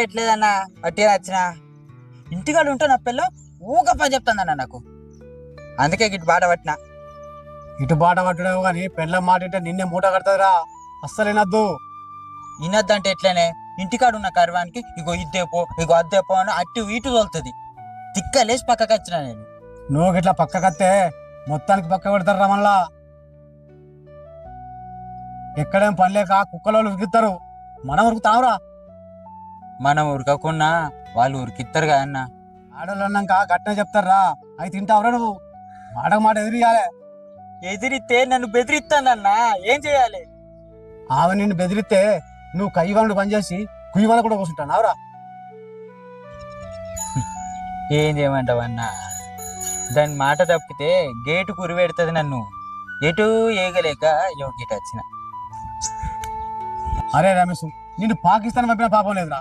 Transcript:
ఎట్లేదన్నా? అట్టే వచ్చిన ఇంటికాడ ఉంటే నా పిల్ల ఊక పని చెప్తానన్న నాకు. అందుకే గిట్ బాట పట్టిన. ఇటు బాట పట్టడం కానీ పెళ్ళ మాట అంటే నిన్నే మూట కడతాదిరా. అస్సలేనద్దు వినొద్దంటే ఎట్లనే? ఇంటికాడ ఉన్న కర్వానికి ఇగో ఇద్దేపో ఇగో అద్దేపో అని అటు ఇటు తోలుతుంది. తిక్కలేసి పక్కకి వచ్చిన నేను. నువ్వు గిట్లా పక్క కత్తే మొత్తానికి పక్క పెడతారు మళ్ళా. ఎక్కడేం పని లేక కుక్కలో విగుతారు మనం ఉరుకుతావురా మనం ఉరకకున్నా వాళ్ళు ఉరికిస్తారు కదా అన్న. ఆడోళ్ళు అన్నాక గట్టిన చెప్తారా అవి తింటావురా నువ్వు. మాట మాట ఎదిరియాలే. ఎదిరితే నన్ను బెదిరిస్తానన్నా ఏం చేయాలి? ఆమె నిన్ను బెదిరిస్తే నువ్వు కయ్యవాళ్ళు పనిచేసి కుయ్యవాళ్ళ కూడా కూర్చుంటావురా ఏం చేయమంటావన్నా దాని మాట తప్పితే గేటు కురి పెడుతుంది నన్ను. ఎటు ఏగలేక యోగిట వచ్చిన. అరే రమేష్ నిన్ను పాకిస్తాన్ పంపిన పాపం లేదురా.